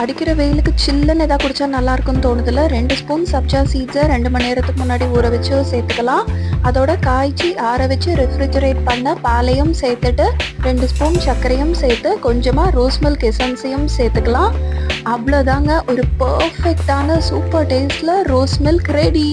அடிக்கிற வெயிலுக்கு சில்லுன்னு எதாவது குடிச்சா நல்லா இருக்கும்னு தோணுதுல ரெண்டு ஸ்பூன் சப்ஜா சீட்ஸை ரெண்டு மணி நேரத்துக்கு முன்னாடி ஊற வச்சு சேர்த்துக்கலாம். அதோட காய்ச்சி ஆற வச்சு ரெஃப்ரிஜரேட் பண்ண பாலையும் சேர்த்துட்டு ரெண்டு ஸ்பூன் சர்க்கரையும் சேர்த்து கொஞ்சமாக ரோஸ் மில்க் எசன்ஸையும் சேர்த்துக்கலாம். அவ்வளோதாங்க ஒரு பர்ஃபெக்டான சூப்பர் டேஸ்டில் ரோஸ் மில்க் ரெடி